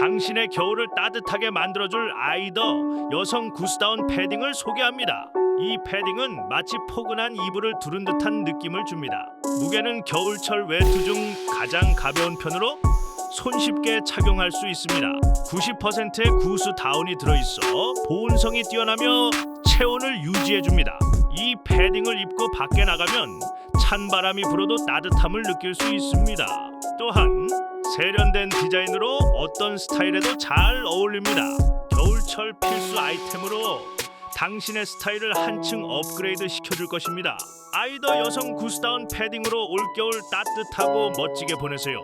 당신의 겨울을 따뜻하게 만들어줄 아이더 여성 구스다운 패딩을 소개합니다. 이 패딩은 마치 포근한 이불을 두른 듯한 느낌을 줍니다. 무게는 겨울철 외투 중 가장 가벼운 편으로 손쉽게 착용할 수 있습니다. 90%의 구스 다운이 들어있어 보온성이 뛰어나며 체온을 유지해줍니다. 이 패딩을 입고 밖에 나가면 찬 바람이 불어도 따뜻함을 느낄 수 있습니다. 또한 세련된 디자인으로 어떤 스타일에도 잘 어울립니다. 겨울철 필수 아이템으로 당신의 스타일을 한층 업그레이드 시켜줄 것입니다. 아이더 여성 구스다운 패딩으로 올겨울 따뜻하고 멋지게 보내세요.